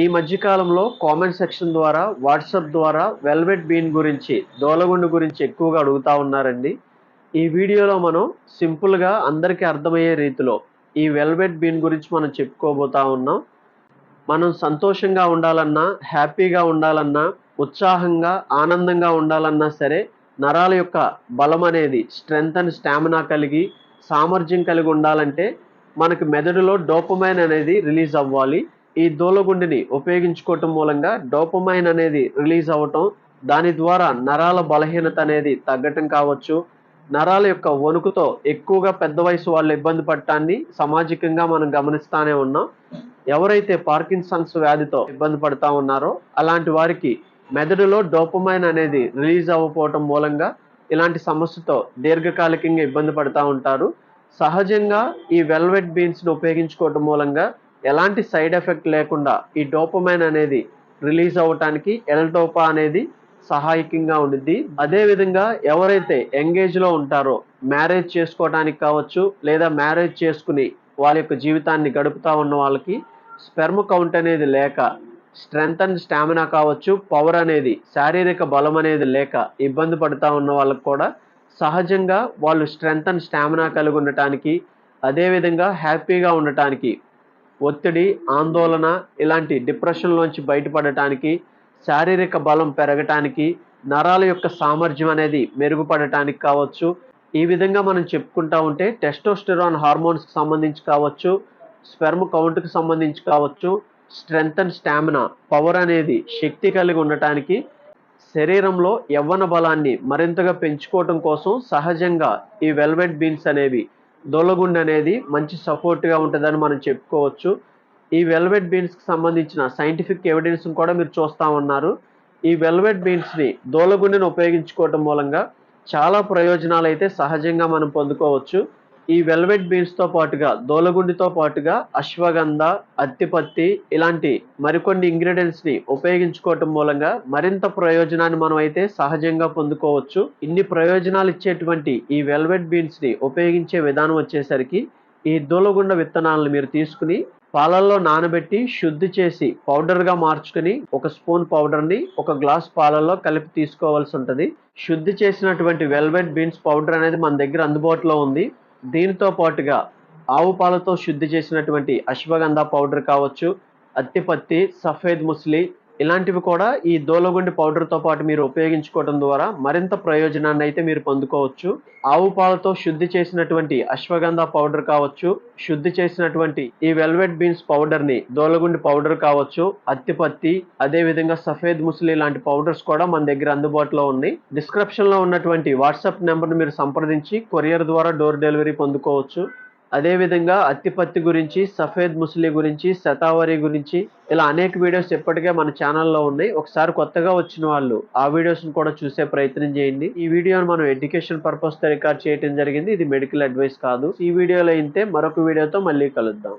ఈ మధ్యకాలంలో comment section ద్వారా వాట్సాప్ ద్వారా వెల్వెట్ బీన్ గురించి దోలగుండు గురించి ఎక్కువగా అడుగుతా ఉన్నారండి. ఈ వీడియోలో మనం సింపుల్గా అందరికీ అర్థమయ్యే రీతిలో ఈ వెల్వెట్ బీన్ గురించి మనం చెప్పుకోబోతా ఉన్నాం. మనం సంతోషంగా ఉండాలన్నా హ్యాపీగా ఉండాలన్నా ఉత్సాహంగా ఆనందంగా ఉండాలన్నా సరే నరాల యొక్క బలం అనేది స్ట్రెంగ్త్ అండ్ స్టామినా కలిగి సామర్థ్యం కలిగి ఉండాలంటే మనకు మెదడులో డోపమైన్ అనేది రిలీజ్ అవ్వాలి. ఈ దూలగుండిని ఉపయోగించుకోవటం మూలంగా డోపమైన్ అనేది రిలీజ్ అవ్వటం దాని ద్వారా నరాల బలహీనత అనేది తగ్గటం కావచ్చు. నరాల యొక్క వణుకుతో ఎక్కువగా పెద్ద వయసు వాళ్ళు ఇబ్బంది పడటాన్ని సామాజికంగా మనం గమనిస్తానే ఉన్నాం. ఎవరైతే పార్కిన్సన్స్ వ్యాధితో ఇబ్బంది పడతా ఉన్నారో అలాంటి వారికి మెదడులో డోపమైన్ అనేది రిలీజ్ అవ్వకపోవటం మూలంగా ఇలాంటి సమస్యతో దీర్ఘకాలికంగా ఇబ్బంది పడతా ఉంటారు. సహజంగా ఈ వెల్వెట్ బీన్స్ని ఉపయోగించుకోవటం మూలంగా ఎలాంటి సైడ్ ఎఫెక్ట్ లేకుండా ఈ డోపమైన్ అనేది రిలీజ్ అవ్వటానికి ఎల్టోపా అనేది సహాయకంగా ఉండిద్ది. అదే విధంగా ఎవరైతే ఎంగేజ్లో ఉంటారో మ్యారేజ్ చేసుకోవడానికి కావచ్చు లేదా మ్యారేజ్ చేసుకుని వాళ్ళ యొక్క జీవితాన్ని గడుపుతూ ఉన్న వాళ్ళకి స్పెర్మ్ కౌంట్ అనేది లేక స్ట్రెంగ్త్ అండ్ స్టామినా కావచ్చు పవర్ అనేది శారీరక బలం అనేది లేక ఇబ్బంది పడుతూ ఉన్న వాళ్ళకి కూడా సహజంగా వాళ్ళు స్ట్రెంగ్త్ అండ్ స్టామినా కలిగి ఉండటానికి అదేవిధంగా హ్యాపీగా ఉండటానికి ఒత్తిడి ఆందోళన ఇలాంటి డిప్రెషన్లోంచి బయటపడటానికి శారీరక బలం పెరగటానికి నరాల యొక్క సామర్థ్యం అనేది మెరుగుపడటానికి కావచ్చు. ఈ విధంగా మనం చెప్పుకుంటా ఉంటే టెస్టోస్టెరాన్ హార్మోన్స్కి సంబంధించి కావచ్చు స్పెర్మ్ కౌంట్కి సంబంధించి కావచ్చు స్ట్రెంగ్త్ అండ్ స్టామినా పవర్ అనేది శక్తి కలిగి ఉండటానికి శరీరంలో యవ్వన బలాన్ని మరింతగా పెంచుకోవటం కోసం సహజంగా ఈ వెల్వెట్ బీన్స్ అనేవి దొల్లగుండి అనేది మంచి సపోర్ట్గా ఉంటుందని మనం చెప్పుకోవచ్చు. ఈ వెల్వెట్ బీన్స్కి సంబంధించిన సైంటిఫిక్ ఎవిడెన్స్ కూడా మీరు చూస్తూ ఉన్నారు. ఈ వెల్వెట్ బీన్స్ని దోలగుండెని ఉపయోగించుకోవటం మూలంగా చాలా ప్రయోజనాలు అయితే సహజంగా మనం పొందుకోవచ్చు. ఈ వెల్వెట్ బీన్స్తో పాటుగా దోలగుండితో పాటుగా అశ్వగంధ అత్తిపత్తి ఇలాంటి మరికొన్ని ఇంగ్రీడియంట్స్ని ఉపయోగించుకోవటం మూలంగా మరింత ప్రయోజనాన్ని మనం అయితే సహజంగా పొందుకోవచ్చు. ఇన్ని ప్రయోజనాలు ఇచ్చేటువంటి ఈ వెల్వెట్ బీన్స్ని ఉపయోగించే విధానం వచ్చేసరికి ఈ దూలగుండ విత్తనాలను మీరు తీసుకుని పాలల్లో నానబెట్టి శుద్ధి చేసి పౌడర్గా మార్చుకుని ఒక స్పూన్ పౌడర్ని ఒక గ్లాస్ పాలల్లో కలిపి తీసుకోవాల్సి ఉంటుంది. శుద్ధి చేసినటువంటి వెల్వెట్ బీన్స్ పౌడర్ అనేది మన దగ్గర అందుబాటులో ఉంది. దీనితో పాటుగా ఆవు పాలతో శుద్ధి చేసినటువంటి అశ్వగంధ పౌడర్ కావచ్చు అత్తిపత్తి సఫేద్ ముస్లి ఇలాంటివి కూడా ఈ దోలగుండి పౌడర్తో పాటు మీరు ఉపయోగించుకోవడం ద్వారా మరింత ప్రయోజనాన్ని అయితే మీరు పొందుకోవచ్చు. ఆవు పాలతో శుద్ధి చేసినటువంటి అశ్వగంధ పౌడర్ కావచ్చు శుద్ధి చేసినటువంటి ఈ వెల్వెట్ బీన్స్ పౌడర్ని దోలగుండి పౌడర్ కావచ్చు అత్తిపత్తి అదేవిధంగా సఫేద్ ముసలి లాంటి పౌడర్స్ కూడా మన దగ్గర అందుబాటులో ఉన్నాయి. డిస్క్రిప్షన్లో ఉన్నటువంటి వాట్సాప్ నెంబర్ను మీరు సంప్రదించి కొరియర్ ద్వారా డోర్ డెలివరీ పొందుకోవచ్చు. అదేవిధంగా అత్తిపత్తి గురించి సఫేద్ ముస్లి గురించి శతావరి గురించి ఇలా అనేక వీడియోస్ ఇప్పటికే మన ఛానల్లో ఉన్నాయి. ఒకసారి కొత్తగా వచ్చిన వాళ్ళు ఆ వీడియోస్ని కూడా చూసే ప్రయత్నం చేయండి. ఈ వీడియోను మనం ఎడ్యుకేషన్ పర్పస్తో రికార్డ్ చేయడం జరిగింది. ఇది మెడికల్ అడ్వైస్ కాదు. ఈ వీడియోలో అయితే మరొక వీడియోతో మళ్ళీ కలుద్దాం.